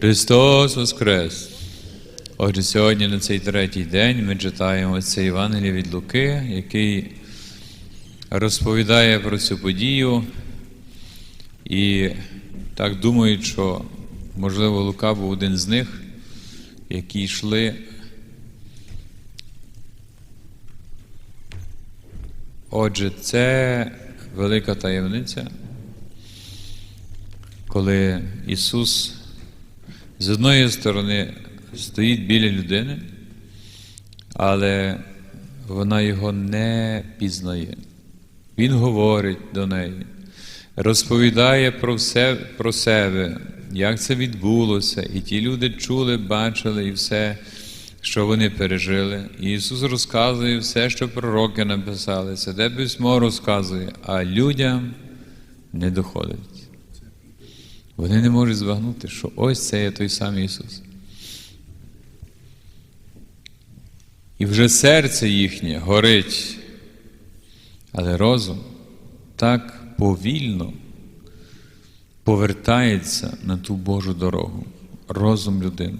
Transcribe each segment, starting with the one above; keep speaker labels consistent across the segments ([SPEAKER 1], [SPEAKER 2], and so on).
[SPEAKER 1] Христос Воскрес! Отже, сьогодні на цей третій день ми читаємо це Євангеліє від Луки, який розповідає про цю подію. І так думають, що, можливо, Лука був один з них, які йшли. Отже, це велика таємниця, коли Ісус з одної сторони стоїть біля людини, але вона його не пізнає. Він говорить до неї, розповідає про все про себе, як це відбулося, і ті люди чули, бачили і все, що вони пережили. І Ісус розказує все, що пророки написали, це де письмо розказує, а людям не доходить. Вони не можуть збагнути, що ось це є той самий Ісус. І вже серце їхнє горить, але розум так повільно повертається на ту Божу дорогу, розум людини.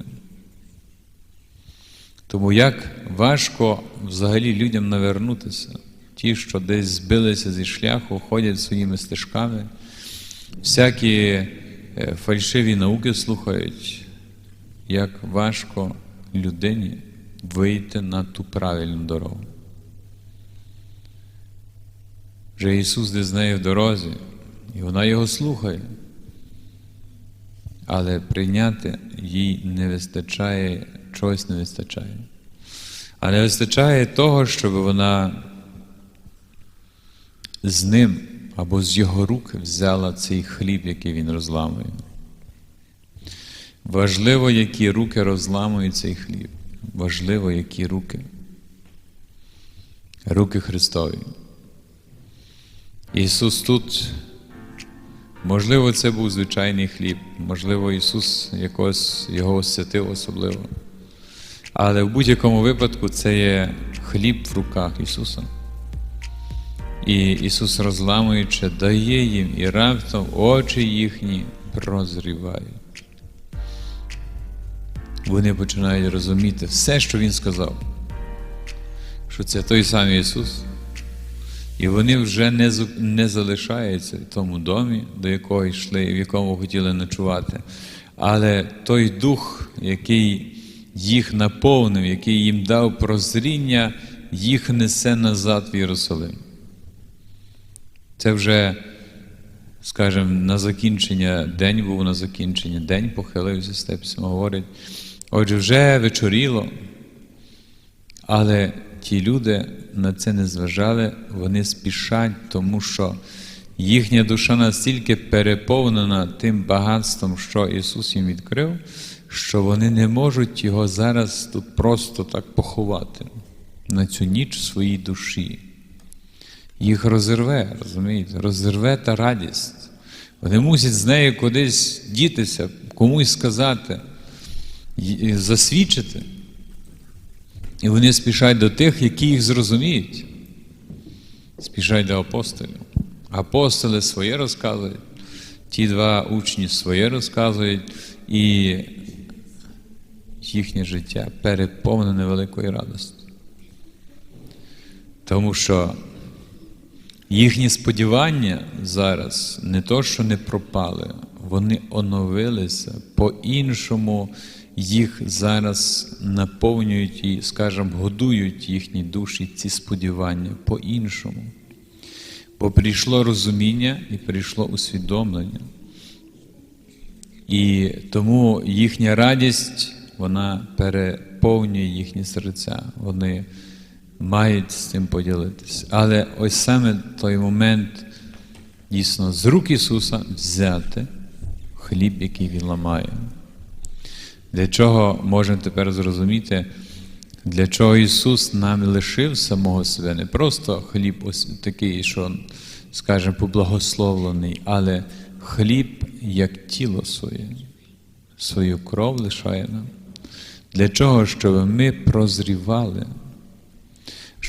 [SPEAKER 1] Тому як важко взагалі людям навернутися, ті, що десь збилися зі шляху, ходять своїми стежками, всякі фальшиві науки слухають, як важко людині вийти на ту правильну дорогу. Вже Ісус де з нею в дорозі, і вона його слухає, але прийняти їй не вистачає, чогось не вистачає. А не вистачає того, щоб вона з ним або з його рук взяла цей хліб, який він розламує. Важливо, які руки розламують цей хліб. Важливо, які руки. Руки Христові. Ісус тут, можливо, це був звичайний хліб, можливо, Ісус якось його освятив особливо. Але в будь-якому випадку це є хліб в руках Ісуса. І Ісус, розламуючи, дає їм і раптом очі їхні прозрівають. Вони починають розуміти все, що Він сказав, що це той самий Ісус. І вони вже не не залишаються в тому домі, до якого йшли, в якому хотіли ночувати. Але той дух, який їх наповнив, який їм дав прозріння, їх несе назад в Єрусалим. Це вже, скажімо, на закінчення день був на закінчення, день похилився, Степсимо говорить. Отже, вже вечоріло, але ті люди на це не зважали, вони спішать, тому що їхня душа настільки переповнена тим багатством, що Ісус їм відкрив, що вони не можуть його зараз тут просто так поховати на цю ніч своїй душі. Їх розірве, розумієте, розірве та радість. Вони мусять з нею кудись дітися, комусь сказати, засвідчити. І вони спішать до тих, які їх зрозуміють. Спішать до апостолів. Апостоли своє розказують, ті два учні своє розказують, і їхнє життя переповнене великою радістю. Тому що їхні сподівання зараз не то, що не пропали, вони оновилися по-іншому їх зараз наповнюють і, скажімо, годують їхні душі ці сподівання по-іншому. Бо прийшло розуміння і прийшло усвідомлення. І тому їхня радість, вона переповнює їхні серця. Вони мають з цим поділитися. Але ось саме той момент дійсно з рук Ісуса взяти хліб, який Він ламає. Для чого можемо тепер зрозуміти, для чого Ісус нам лишив самого себе, не просто хліб ось такий, що, скажімо, поблагословлений, але хліб як тіло своє, свою кров лишає нам. Для чого? Щоб ми прозрівали,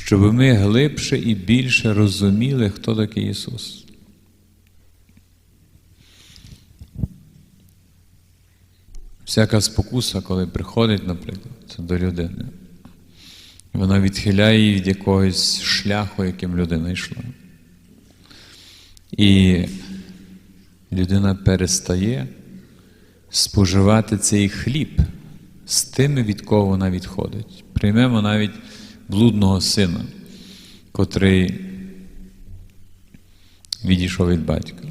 [SPEAKER 1] щоб ми глибше і більше розуміли, хто такий Ісус. всяка спокуса, коли приходить, наприклад, до людини, вона відхиляє її від якогось шляху, яким людина йшла. І людина перестає споживати цей хліб з тими, від кого вона відходить. Приймемо навіть блудного сина, котрий відійшов від батька.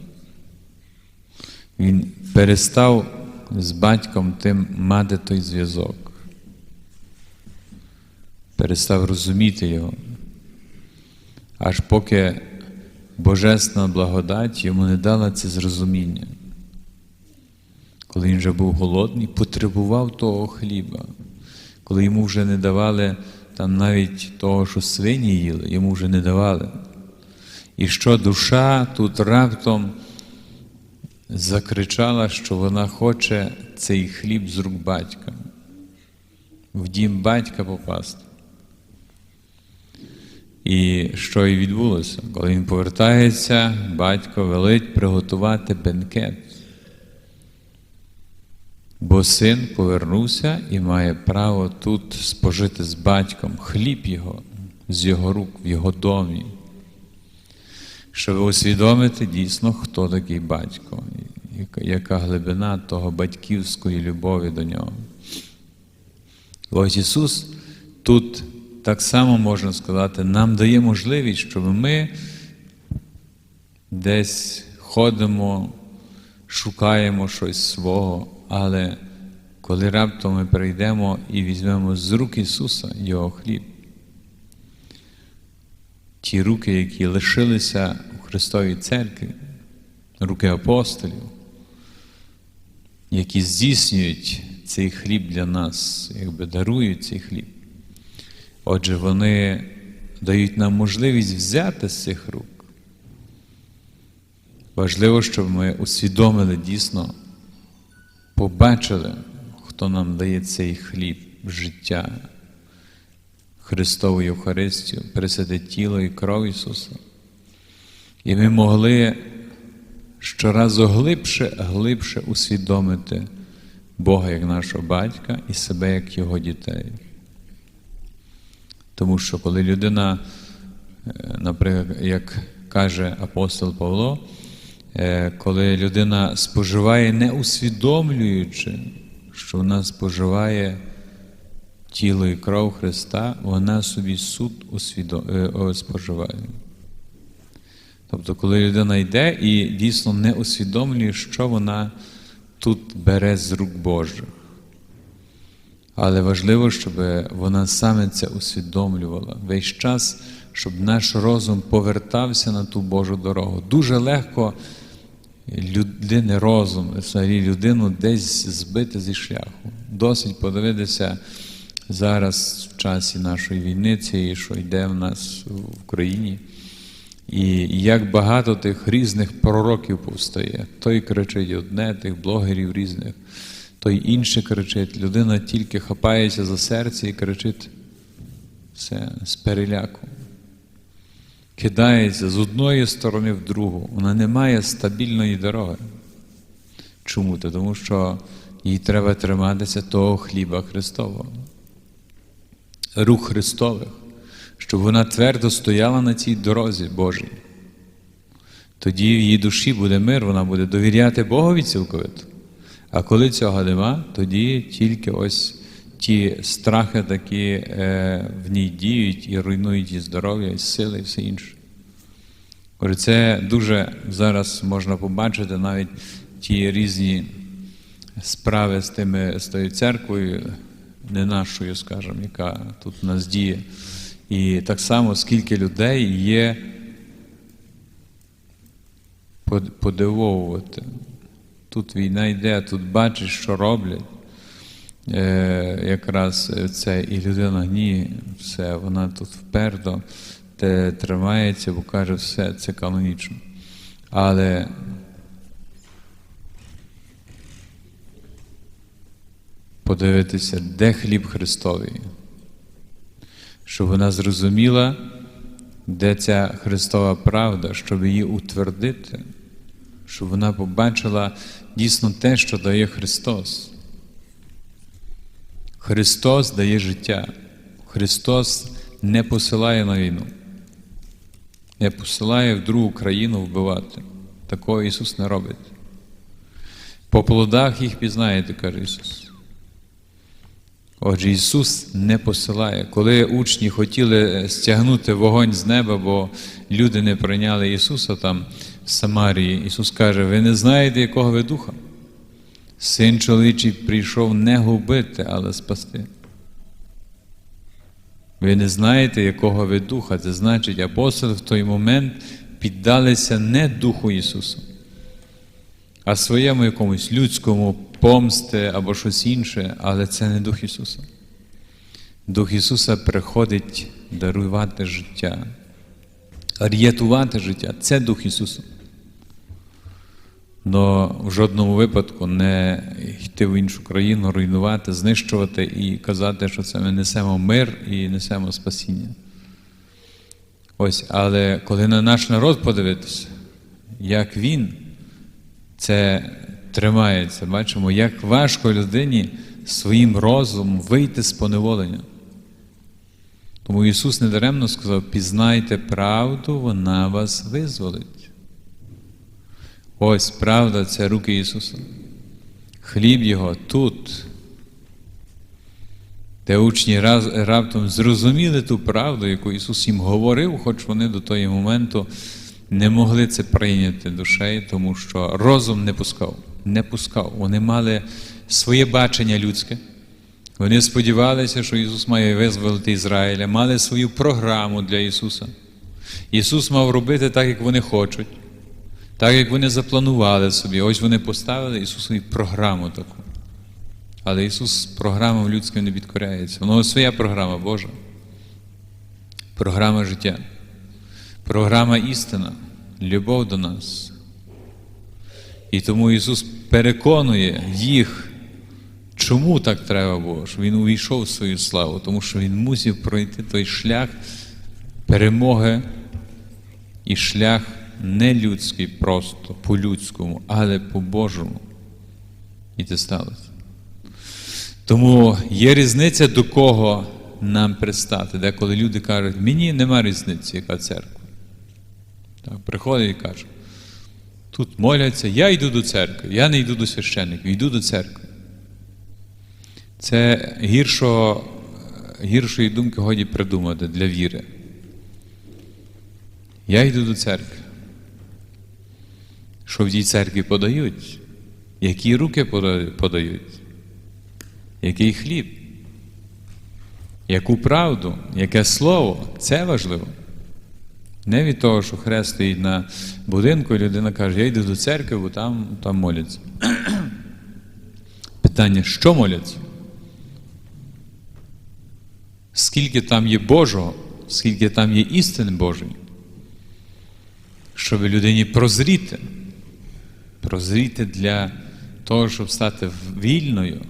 [SPEAKER 1] Він перестав з батьком тим мати той зв'язок, перестав розуміти його, аж поки Божественна благодать йому не дала це зрозуміння. Коли він вже був голодний, потребував того хліба, коли йому вже не давали там навіть того, що свині їли, йому вже не давали. І що душа тут раптом закричала, що вона хоче цей хліб з рук батька, в дім батька попасти. І що і відбулося? Коли він повертається, батько велить приготувати бенкет. Бо син повернувся і має право тут спожити з батьком хліб його, з його рук, в його домі, щоб усвідомити дійсно, хто такий батько, яка, глибина того батьківської любові до нього. Ось Ісус тут так само можна сказати, нам дає можливість, щоб ми десь ходимо, шукаємо щось свого, але коли раптом ми прийдемо і візьмемо з рук Ісуса Його хліб, ті руки, які лишилися у Христовій церкві, руки апостолів, які здійснюють цей хліб для нас, якби дарують цей хліб. Отже, вони дають нам можливість взяти з цих рук. Важливо, щоб ми усвідомили дійсно, побачили, хто нам дає цей хліб життя, Христову Євхаристію, присяде тіло і кров Ісуса. І ми могли щоразу глибше, глибше усвідомити Бога як нашого батька і себе як Його дітей. Тому що коли людина, наприклад, як каже апостол Павло, коли людина споживає, не усвідомлюючи, що вона споживає тіло і кров Христа, вона собі суд усвідом... споживає. Тобто, коли людина йде і дійсно не усвідомлює, що вона тут бере з рук Божих. Але важливо, щоб вона саме це усвідомлювала весь час, щоб наш розум повертався на ту Божу дорогу. Дуже легко людини розум, взагалі людину десь збити зі шляху. Досить подивитися зараз в часі нашої війни, цієї, що йде в нас в Україні. І як багато тих різних пророків повстає. Той кричить одне, тих блогерів різних той інший кричить, людина тільки хапається за серце і кричить все з переляку. Кидається з одної сторони в другу. Вона не має стабільної дороги. Чому? Тому що їй треба триматися того хліба Христового, рух Христових, щоб вона твердо стояла на цій дорозі Божій. Тоді в її душі буде мир, вона буде довіряти Богові цілковито. А коли цього нема, тоді тільки ось ті страхи такі е, в ній діють і руйнують і здоров'я, і сили, і все інше. Це дуже зараз можна побачити навіть ті різні справи з тими з тою церквою, не нашою, скажімо, яка тут нас діє. І так само, скільки людей є подивовувати. Тут війна йде, тут бачиш, що роблять. Е, Якраз це і людина ні, все, вона тут вперто те, тримається, бо каже, все, це канонічно. Але подивитися, де хліб Христовий, щоб вона зрозуміла, де ця Христова правда, щоб її утвердити щоб вона побачила дійсно те, що дає Христос. Христос дає життя. Христос не посилає на війну, не посилає в другу країну вбивати. Такого Ісус не робить. По плодах їх пізнаєте, каже Ісус. Отже, Ісус не посилає. Коли учні хотіли стягнути вогонь з неба, бо люди не прийняли Ісуса там в Самарії, Ісус каже: ви не знаєте, якого ви духа? Син чоловічий прийшов не губити, але спасти. Ви не знаєте, якого ви духа. Це значить, апостоли в той момент піддалися не Духу Ісуса, а своєму якомусь людському помсти або щось інше, але це не Дух Ісуса. Дух Ісуса приходить дарувати життя, рятувати життя. Це Дух Ісуса. Но в жодному випадку не йти в іншу країну, руйнувати, знищувати і казати, що це ми несемо мир і несемо спасіння. Ось, але коли на наш народ подивитися, як він це тримається, бачимо, як важко людині своїм розумом вийти з поневолення. Тому Ісус недаремно сказав: пізнайте правду, вона вас визволить. Ось правда це руки Ісуса. Хліб Його тут, де учні раз, раптом зрозуміли ту правду, яку Ісус їм говорив, хоч вони до того моменту не могли це прийняти душею, тому що розум не пускав. Не пускав. Вони мали своє бачення людське. Вони сподівалися, що Ісус має визволити Ізраїля, мали свою програму для Ісуса. Ісус мав робити так, як вони хочуть. Так як вони запланували собі, ось вони поставили Ісусові програму таку. Але Ісус програмам людським не підкоряється. Воно своя програма Божа. Програма життя. Програма істина, любов до нас. І тому Ісус переконує їх, чому так треба було, що Він увійшов в свою славу, тому що Він мусив пройти той шлях перемоги і шлях не людський просто по-людському, але по-божому. І це сталося. Тому є різниця, до кого нам пристати. Деколи люди кажуть, мені нема різниці, яка церква. Так, Приходить і каже, тут моляться, я йду до церкви, я не йду до священників, йду до церкви. Це гіршого, гіршої думки годі придумати для віри. Я йду до церкви. Що в тій церкві подають? Які руки подають? Який хліб? Яку правду? Яке слово? Це важливо. Не від того, що хрест стоїть на будинку, і людина каже, я йду до церкви, бо там, там моляться. Питання, що моляться? Скільки там є Божого, скільки там є істини Божої, щоб людині прозріти прозріти для того, щоб стати вільною,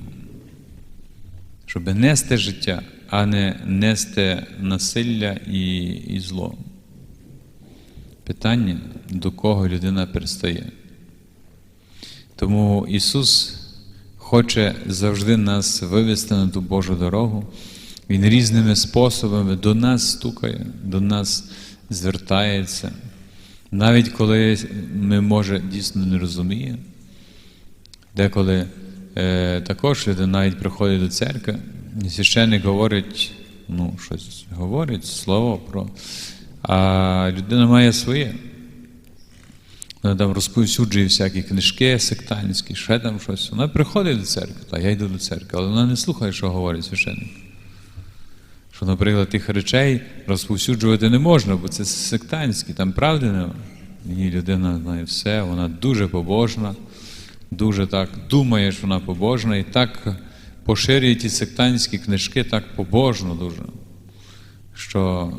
[SPEAKER 1] щоб нести життя, а не нести насилля і, і зло. Питання, до кого людина перестає. Тому Ісус хоче завжди нас вивести на ту Божу дорогу. Він різними способами до нас стукає, до нас звертається. Навіть коли ми, може, дійсно не розуміємо, деколи е, також людина навіть приходить до церкви, і священник говорить, ну, щось говорить, слово про. А людина має своє. Вона там розповсюджує всякі книжки сектантські, ще там щось. Вона приходить до церкви, та я йду до церкви, але вона не слухає, що говорить священник. Що, наприклад, тих речей розповсюджувати не можна, бо це сектантські, там правди нема. Її людина знає все, вона дуже побожна, дуже так думає, що вона побожна, і так поширює ті сектантські книжки так побожно дуже, що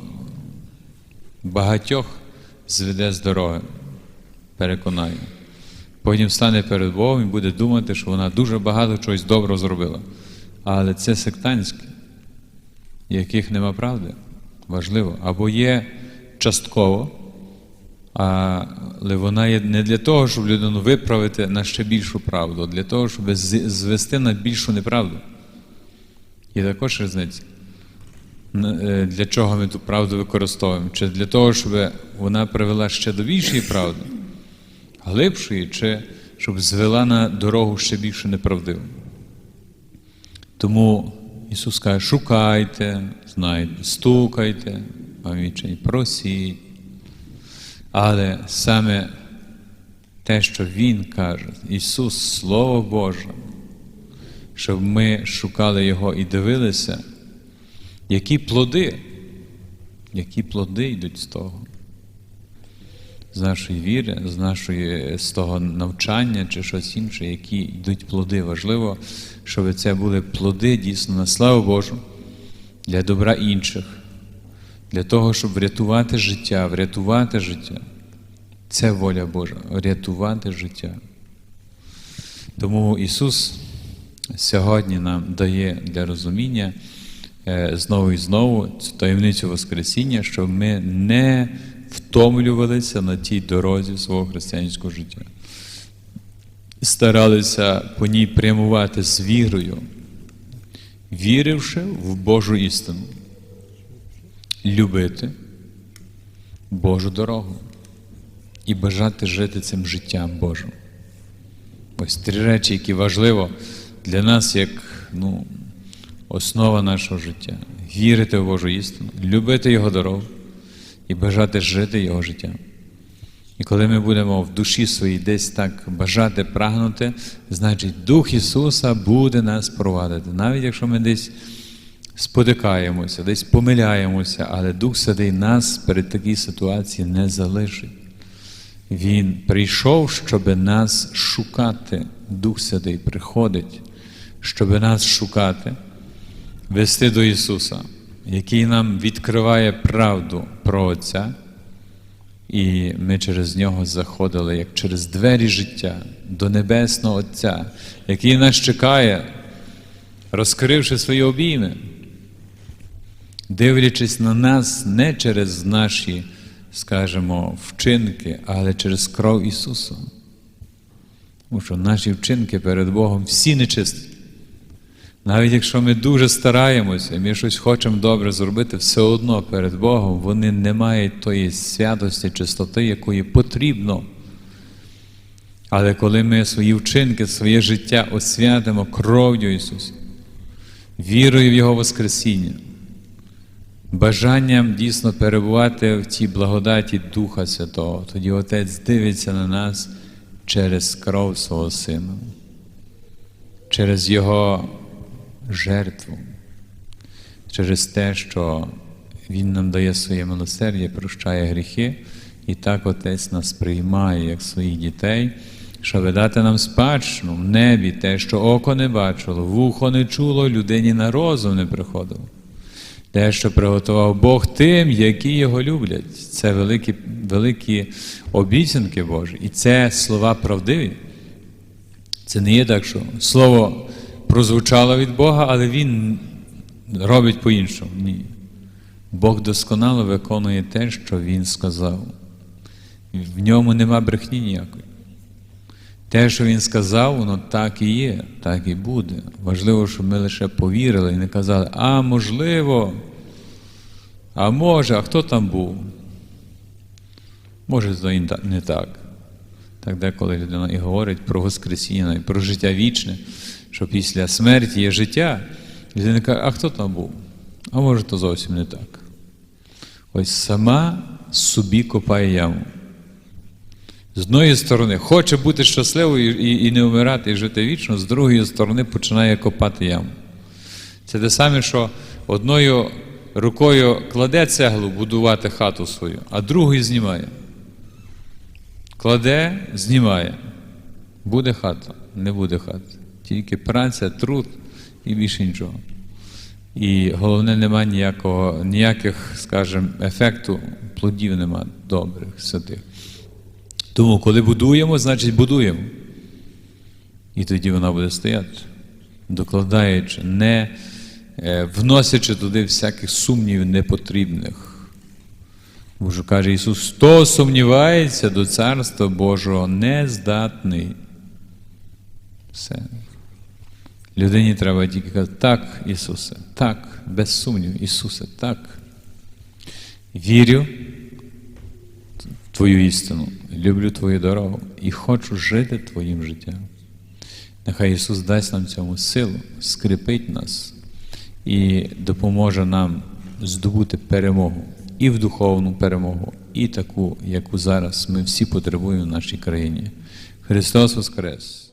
[SPEAKER 1] багатьох зведе з дороги, переконаю. Потім стане перед Богом і буде думати, що вона дуже багато чогось доброго зробила. Але це сектантське яких нема правди. Важливо. Або є частково, але вона є не для того, щоб людину виправити на ще більшу правду, а для того, щоб звести на більшу неправду. Є також різниця. Е, Для чого ми ту правду використовуємо? Чи для того, щоб вона привела ще до більшої правди, глибшої, чи щоб звела на дорогу ще більше неправдиву? Тому Ісус каже, шукайте, знайте, стукайте, відчай, просіть. Але саме те, що Він каже, Ісус, Слово Боже, щоб ми шукали Його і дивилися, які плоди, які плоди йдуть з того, з нашої віри, з нашої, з того навчання чи щось інше, які йдуть плоди. Важливо, щоб це були плоди дійсно на славу Божу для добра інших, для того, щоб врятувати життя, врятувати життя. Це воля Божа врятувати життя. Тому Ісус сьогодні нам дає для розуміння е, знову і знову цю таємницю Воскресіння, щоб ми не втомлювалися на тій дорозі свого християнського життя. Старалися по ній прямувати з вірою, віривши в Божу істину, любити Божу дорогу і бажати жити цим життям Божим. Ось три речі, які важливо для нас як ну, основа нашого життя. Вірити в Божу істину, любити Його дорогу і бажати жити Його життям. І коли ми будемо в душі своїй десь так бажати, прагнути, значить Дух Ісуса буде нас провадити. Навіть якщо ми десь спотикаємося, десь помиляємося, але Дух Святий нас перед такій ситуації не залишить. Він прийшов, щоб нас шукати. Дух Святий приходить, щоб нас шукати, вести до Ісуса, який нам відкриває правду про Отця, і ми через нього заходили, як через двері життя до Небесного Отця, який нас чекає, розкривши свої обійми, дивлячись на нас не через наші скажімо, вчинки, але через кров Ісуса. Тому що наші вчинки перед Богом всі нечисті. Навіть якщо ми дуже стараємося, ми щось хочемо добре зробити, все одно перед Богом вони не мають тої святості, чистоти, якої потрібно. Але коли ми свої вчинки, своє життя освятимо кров'ю Ісуса, вірою в Його Воскресіння, бажанням дійсно перебувати в тій благодаті Духа Святого, тоді Отець дивиться на нас через кров свого Сина, через Його жертву, через те, що Він нам дає своє милосердя, прощає гріхи, і так Отець нас приймає як своїх дітей. Щоб дати нам спадщину в небі те, що око не бачило, вухо не чуло, людині на розум не приходило. Те, що приготував Бог тим, які його люблять. Це великі великі обіцянки Божі. І це слова правдиві. Це не є так, що слово прозвучало від Бога, але Він робить по-іншому. Ні. Бог досконало виконує те, що Він сказав. В ньому нема брехні ніякої. Те, що він сказав, воно так і є, так і буде. Важливо, щоб ми лише повірили і не казали, а можливо, а може, а хто там був? Може, то не так. Так деколи людина і говорить про Воскресіння, і про життя вічне, що після смерті є життя. Людина каже, а хто там був? А може, то зовсім не так. Ось сама собі копає яму. З одної сторони, хоче бути щасливою і, і не вмирати, і жити вічно, з другої сторони починає копати яму. Це те саме, що одною рукою кладе цеглу будувати хату свою, а другою знімає. Кладе, знімає. Буде хата, не буде хати. Тільки праця, труд і більше нічого. І головне, нема ніякого, ніяких, скажімо, ефекту, плодів нема добрих, святих. Тому, коли будуємо, значить будуємо. І тоді вона буде стояти, докладаючи, не е, вносячи туди всяких сумнівів непотрібних. Бо що каже Ісус, хто сумнівається до Царства Божого, не здатний. Все. Людині треба тільки казати, так, Ісусе, так, без сумнів, Ісусе, так. Вірю в Твою істину, люблю Твою дорогу і хочу жити Твоїм життям. Нехай Ісус дасть нам цьому силу, скріпить нас і допоможе нам здобути перемогу і в духовну перемогу, і таку, яку зараз ми всі потребуємо в нашій країні. Христос Воскрес!